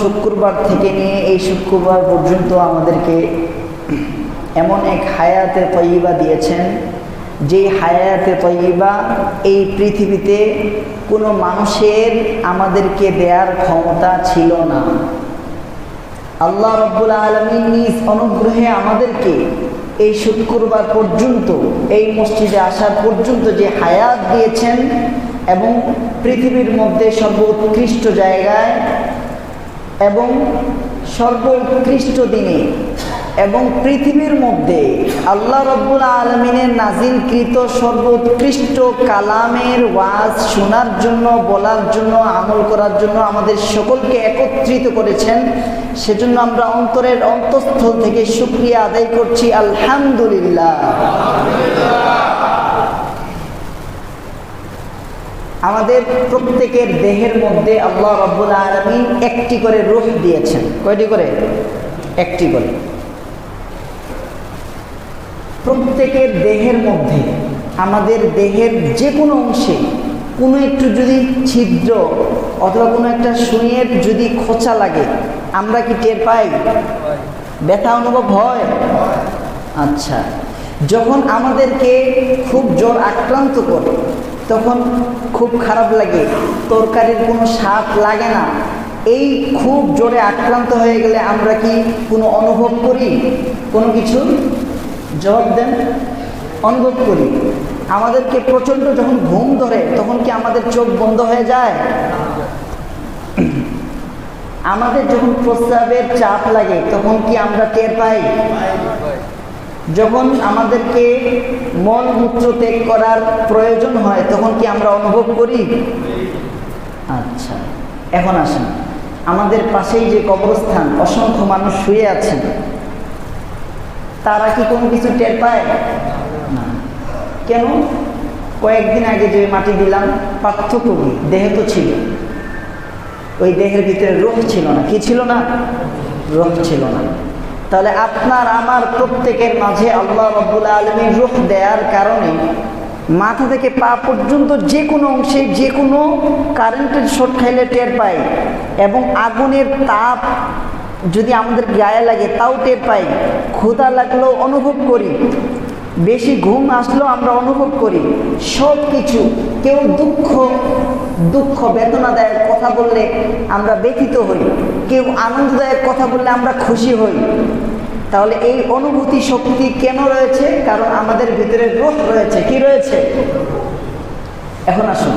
শুক্রবার থেকে নিয়ে এই শুক্রবার পর্যন্ত আমাদেরকে এমন এক হায়াতে তৈবা দিয়েছেন যে হায়াতে তৈবা এই পৃথিবীতে কোনো মানুষের আমাদেরকে দেয়ার ক্ষমতা ছিল না। আল্লাহ রব্বুল আলমী নিজ অনুগ্রহে আমাদেরকে এই শুক্রবার পর্যন্ত, এই মসজিদে আসার পর্যন্ত যে হায়াত দিয়েছেন এবং পৃথিবীর মধ্যে সর্বোৎকৃষ্ট জায়গায় এবং সর্বোৎকৃষ্ট দিনে এবং পৃথিবীর মধ্যে আল্লাহ রব্বুল আলমিনের নাজিলকৃত সর্বোৎকৃষ্ট কালামের ওয়াজ শোনার জন্য, বলার জন্য, আমল করার জন্য আমাদের সকলকে একত্রিত করেছেন। সেজন্য আমরা অন্তরের অন্তঃস্থল থেকে সুক্রিয়া আদায় করছি। আলহামদুলিল্লাহ। আমাদের প্রত্যেকের দেহের মধ্যে আল্লাহ রব্বুল আলমিন একটি করে রূহ দিয়েছেন। কয়টি করে? একটি করে। প্রত্যেকের দেহের মধ্যে, আমাদের দেহের যে কোনো অংশে, কোনো একটু যদি ছিদ্র অথবা কোনো একটা সুইয়ের যদি খোঁচা লাগে, আমরা কি টের পাই? ব্যথা অনুভব হয়? আচ্ছা। যখন আমাদেরকে খুব জোর আক্রান্ত করে তখন খুব খারাপ লাগে। তরকারির কোনো স্বাদ লাগে না। এই খুব জোরে আক্রান্ত হয়ে গেলে আমরা কি কোনো অনুভব করি? কোনো কিছু? জবাব দেন। অনুভব করি। আমাদেরকে প্রচণ্ড যখন ঘুম ধরে, তখন কি আমাদের চোখ বন্ধ হয়ে যায়? আমাদের যখন প্রস্রাবের চাপ লাগে, তখন কি আমরা টের পাই? যখন আমাদেরকে মন মূত্র ত্যাগ করার প্রয়োজন হয়, তখন কি আমরা অনুভব করি? আচ্ছা এখন আসেন। আমাদের পাশেই যে কবরস্থান, অসংখ্য মানুষ শুয়ে আছেন। তারা কি কোনো কিছু টের পায়? না। কেন? কয়েকদিন আগে যে মাটি দিলাম, পার্থক্য দেহে তো ছিল। ওই দেহের ভিতরে রোগ ছিল না। কি ছিল না? রোগ ছিল না। তাহলে আপনার, আমার প্রত্যেকের মাঝে আল্লাহ রব্বুল আলমী রূপ দেওয়ার কারণে মাথা থেকে পা পর্যন্ত যে কোনো অংশে যে কোনো কারেন্টের শর্ট খাইলে টের পাই এবং আগুনের তাপ যদি আমাদের গায়ে লাগে, তাও টের পাই ক্ষুধা লাগলেও অনুভব করি। বেশি ঘুম আসলেও আমরা অনুভব করি। সব কিছু কেউ দুঃখ দুঃখ, বেদনাদায়ক কথা বললে আমরা ব্যথিত হই। কেউ আনন্দদায়ক কথা বললে আমরা খুশি হই। তাহলে এই অনুভূতি শক্তি কেন রয়েছে? কারণ আমাদের ভিতরে রোগ রয়েছে। কি রয়েছে? এখন আসুন।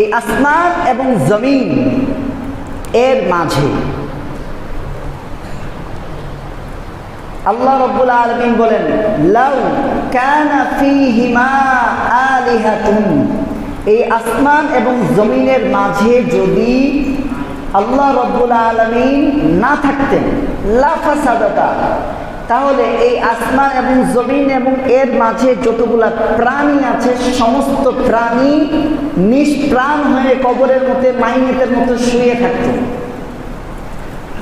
এই আসমান এবং জমিন এর মাঝে। আল্লাহ রব্বুল আলমিন বলেন, লাউ কানা ফিহিমা এই আসমান এবং জমিনের মাঝে যদি আল্লাহ রব্বুল আলমিন না থাকতেন। লাফাসাদাতা তাহলে এই আসমান এবং জমিন এবং এর মাঝে যতগুলা প্রাণী আছে, সমস্ত প্রাণী নিষ্প্রাণ হয়ে কবরের মধ্যে, মাইনেতের মতো শুয়ে থাকত।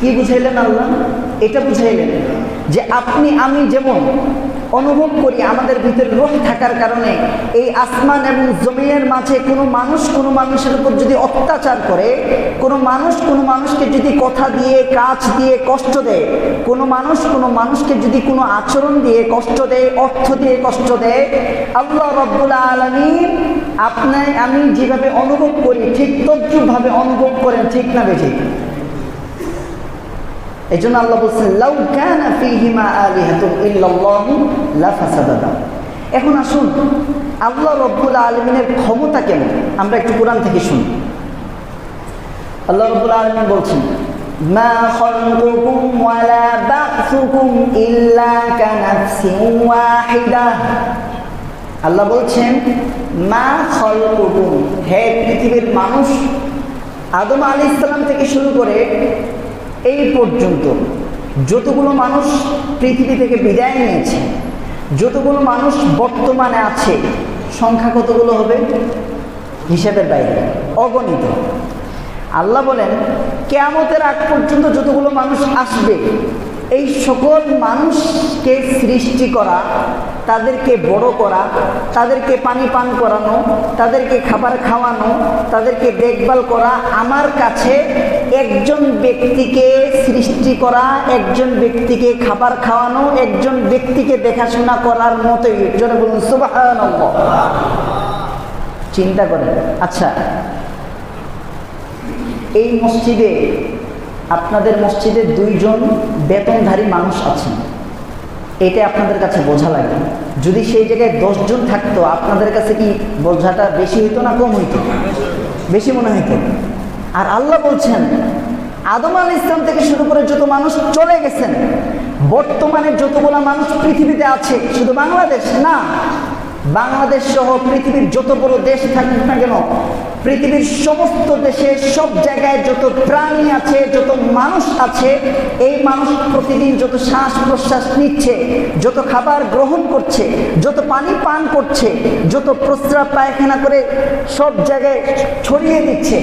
কি বুঝাইলেন আল্লাহ? এটা বুঝাইলেন যে আপনি, আমি যেমন অনুভব করি, আমাদের ভিতরে রোহ থাকার কারণে। এই আসমান এবং জমিনের মাঝে কোনো মানুষ কোনো মানুষের উপর যদি অত্যাচার করে, কোনো মানুষ কোনো মানুষকে যদি কথা দিয়ে, কাজ দিয়ে কষ্ট দেয়, কোনো মানুষ কোনো মানুষকে যদি কোনো আচরণ দিয়ে কষ্ট দেয়, অর্থ দিয়ে কষ্ট দেয়, আল্লাহ রব্বুল আলমী আপনার আমি যেভাবে অনুভব করি, ঠিক তদ্রুপভাবে অনুভব করেন, ঠিক না বেঠিক? এই জন্য আল্লাহ বলছেন, লাউ কানা এখন আসুন, আল্লাহ রব্বুল আলমিনের ক্ষমতা কেমন? আমরা একটু কোরআন থেকে শুনি। আল্লাহ রব্বুল আলমিন বলছেন আল্লাহ বলছেন, মা হে পৃথিবীর মানুষ, আদম আলী ইসলাম থেকে শুরু করে এই পর্যন্ত যতগুলো মানুষ পৃথিবী থেকে বিদায় নিয়েছে, যতগুলো মানুষ বর্তমানে আছে, সংখ্যা কতগুলো হবে? হিসেবের বাইরে, অগণিত। আল্লাহ বলেন, কেয়ামতের আগ পর্যন্ত যতগুলো মানুষ আসবে, এই সকল মানুষকে সৃষ্টি করা তাদেরকে বড় করা, তাদেরকে পানি পান করানো, তাদেরকে খাবার খাওয়ানো, তাদেরকে দেখভাল করা, আমার কাছে একজন ব্যক্তিকে সৃষ্টি করা, একজন ব্যক্তিকে খাবার খাওয়ানো, একজন ব্যক্তিকে দেখাশোনা করার মতোই। জোরে বলুন, সুবহানাল্লাহ। চিন্তা করেন আচ্ছা এই মসজিদে, আপনাদের মসজিদে দুইজন বেতনধারী মানুষ আছেন। এটা আপনাদের কাছে বোঝা লাগে যদি সেই জায়গায় দশজন থাকতো, আপনাদের কাছে কি বোঝাটা বেশি হইতো না কম হইতো? বেশি মনে হইতো? আর আল্লাহ বলছেন, আদম আল ইসলাম থেকে শুরু করে যত মানুষ চলে গেছেন, বর্তমানে যতগুলো মানুষ পৃথিবীতে আছে, শুধু বাংলাদেশ না বাংলাদেশ সহ পৃথিবীর যত বড় দেশ থাকুক না কেন, পৃথিবীর সমস্ত দেশে সব জায়গায় যত প্রাণী আছে, যত মানুষ আছে, এই মানুষ প্রতিদিন যত শ্বাস প্রশ্বাস নিচ্ছে, যত খাবার গ্রহণ করছে, যত পানি পান করছে, যত প্রস্রাব পায়খানা করে সব জায়গায় ছড়িয়ে দিচ্ছে,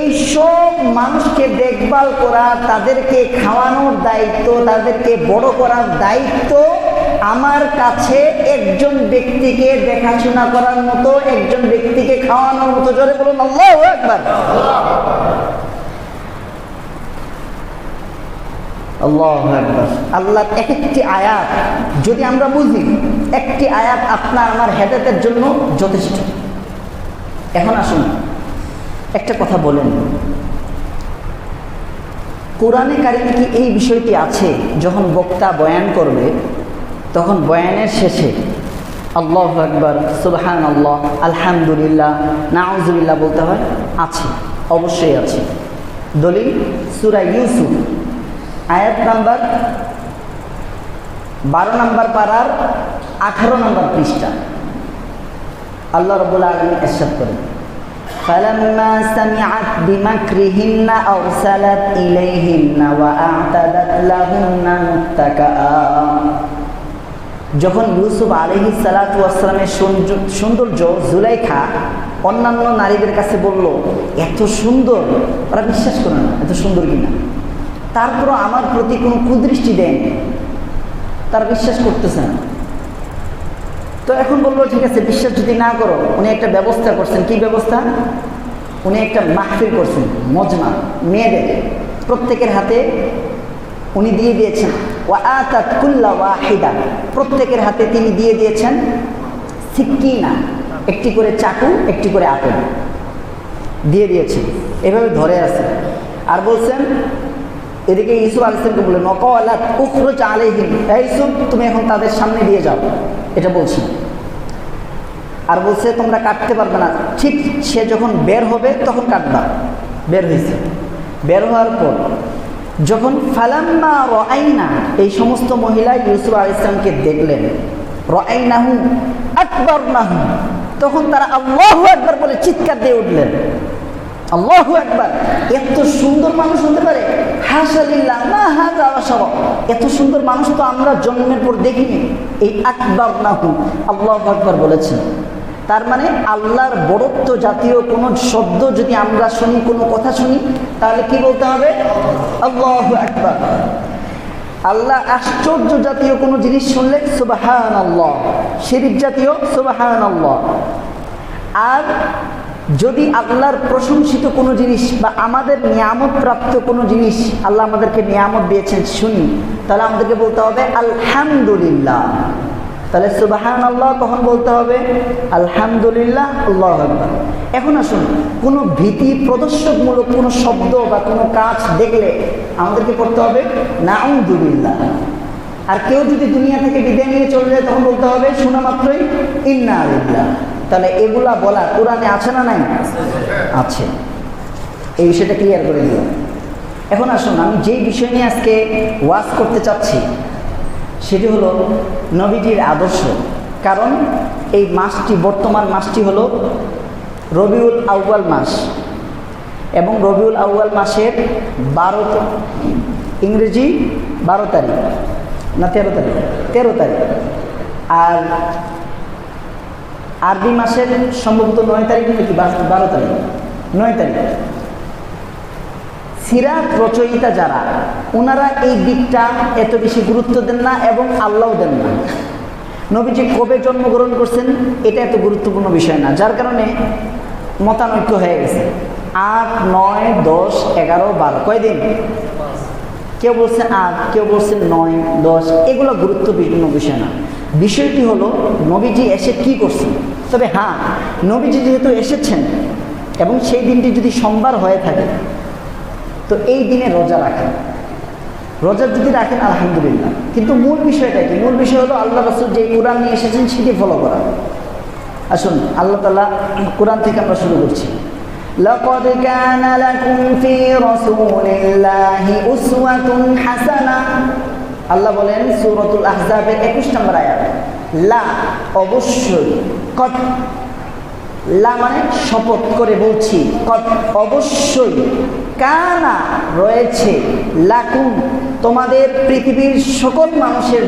এই সব মানুষকে দেখভাল করা, তাদেরকে খাওয়ানোর দায়িত্ব, তাদেরকে বড় করার দায়িত্ব আমার কাছে একজন ব্যক্তিকে দেখাশোনা করার মতো, একজন ব্যক্তিকে খাওয়ানোর মতো, জোরে বলুন, আল্লাহ একবার আল্লাহ এক একটি আয়াত, যদি আমরা বুঝি, একটি আয়াত আপনার আমার হেদাতের জন্য যথেষ্ট। এখন আসুন, একটা কথা বলেন। কোরআনে কারিম কি এই বিষয়টি আছে যখন বক্তা বয়ান করবে? তখন বয়ানের শেষে আল্লাহ আকবর সুবহান আল্লাহ আলহামদুলিল্লাহ নাউজুবিল্লাহ বলতে হয় আছে অবশ্যই আছে দলিল সুরা ইউসুফ আয়াত নাম্বার বারো নাম্বার পাড়ার আঠারো নাম্বার পৃষ্ঠা আল্লাহ রবুল্লা আলমী এরশাদ করেন فلما سمعت بمكرهن أرسلت إليهن وأعتدت لهن متكئا যখন ইউসুফ আলহি সালাতামের সৌন্দর্য জুলাইখা অন্যান্য নারীদের কাছে বলল, এত সুন্দর। ওরা বিশ্বাস করে না, এত সুন্দর কিনা? তারপরও আমার প্রতি কোনো কুদৃষ্টি দেন তারা বিশ্বাস করতেছে না। তো এখন বলল, ঠিক আছে, বিশ্বাস যদি না করো, উনি একটা ব্যবস্থা করছেন। কি ব্যবস্থা? উনি একটা মাহফিল করছেন, মজমা, মেয়েদের। প্রত্যেকের হাতে উনি দিয়ে দিয়েছেন। ওয়াহিদা। প্রত্যেকের হাতে তিনি দিয়ে দিয়েছেন সিক্কিনা একটি করে চাকু, একটি করে আপেল। দিয়ে দিয়েছেন এভাবে ধরে আছে। আর বলছেন, এদিকে ইসুফ আলিসকে বললেন নকআলাত উখরুজ আলাইহিম। এই ইসুফ তুমি এখন তাদের সামনে দিয়ে যাও। এটা বলছি। আর বলছে, তোমরা কাটতে পারবে না। ঠিক সে যখন বের হবে, তখন কাটবা। বের হয়েছে। বের হওয়ার পর যখন ফালাম্মা রআইনা, এই সমস্ত মহিলা ইউসুফ আল ইসলামকে দেখলেন, রআইনাহু আকবর নাহু তখন তারা আল্লাহ একবার বলে চিৎকার দিয়ে উঠলেন। আল্লাহ একবার এত সুন্দর মানুষ হতে পারে? হাসালিল্লাহ এত সুন্দর মানুষ তো আমরা জন্মের পর দেখিনি। এই আকবর নাহু আল্লাহ একবার বলেছেন। তার মানে আল্লাহর বড়ত্ব জাতীয় কোনো শব্দ যদি আমরা শুনি, কোনো কথা শুনি, তাহলে কি বলতে হবে? আল্লাহ একবার আল্লাহ আশ্চর্য জাতীয় কোনো জিনিস শুনলে সুবাহান আল্লাহ শিরিফ জাতীয় সুবাহান আল্লাহ আর যদি আল্লাহর প্রশংসিত কোনো জিনিস বা আমাদের নিয়ামত প্রাপ্ত কোনো জিনিস আল্লাহ আমাদেরকে নিয়ামত দিয়েছেন শুনি, তাহলে আমাদেরকে বলতে হবে আলহামদুলিল্লাহ। তাহলে সুবাহান আল্লাহ কখন বলতে হবে, আলহামদুলিল্লাহ, আল্লাহ আকবর। এখন আসুন, কোনো ভীতি প্রদর্শকমূলক কোনো শব্দ বা কোনো কাজ দেখলে আমাদেরকে করতে হবে নাউদুলিল্লাহ আর কেউ যদি দুনিয়া থেকে বিদায় নিয়ে চলে যায়, তখন বলতে হবে, শোনা মাত্রই, ইন্না আলিল্লাহ তাহলে এগুলা বলা কোরআনে আছে না নাই? আছে। এই বিষয়টা ক্লিয়ার করে দিলাম। এখন আসুন, আমি যেই বিষয় নিয়ে আজকে ওয়াজ করতে চাচ্ছি সেটি হলো নবীটির আদর্শ। কারণ এই মাসটি, বর্তমান মাসটি হলো রবিউল আউয়াল মাস। এবং রবিউল আউয়াল মাসের বারো ইংরেজি বারো তারিখ না তেরো তারিখ? তেরো তারিখ। আর আরবি মাসের সম্ভবত নয় তারিখ নাকি বারো তারিখ। নয় তারিখ। সিরাত রচয়িতা যারা ওনারা এই দিকটা এত বেশি গুরুত্ব দেন না এবং আল্লাহ দেন না। নবীজি কবে জন্মগ্রহণ করছেন, এটা এত গুরুত্বপূর্ণ বিষয় না। যার কারণে মতানৈক্য হয়ে গেছে। আট, নয়, দশ, এগারো, বারো, কয়দিন? কেউ বলছে আট, কেউ বলছে নয়, দশ, এগুলো গুরুত্বপূর্ণ বিষয় না। বিষয়টি হলো, নবীজি এসে কি করছেন? তবে হ্যাঁ নবীজি যেহেতু এসেছেন এবং সেই দিনটি যদি সোমবার হয়ে থাকে, তো এই দিনে রোজা রাখেন। রোজা যদি রাখেন আলহামদুলিল্লাহ কিন্তু মূল বিষয়টা কি মূল বিষয় হলো আল্লাহ রসুল যে কোরআন নিয়ে এসেছেন সেটি ফলো করা আসুন আল্লাহ তালা কোরআন থেকে আমরা শুরু করছি لقد كان لكم في رسول الله أسوة حسنة আল্লাহ বলেন সূরাতুল আহজাবের 21 নম্বর আয়াত লা অবশ্যই কত লা মানে শপথ করে বলছি কত অবশ্যই কানা রয়েছে লাকুম তোমাদের পৃথিবীর সকল মানুষের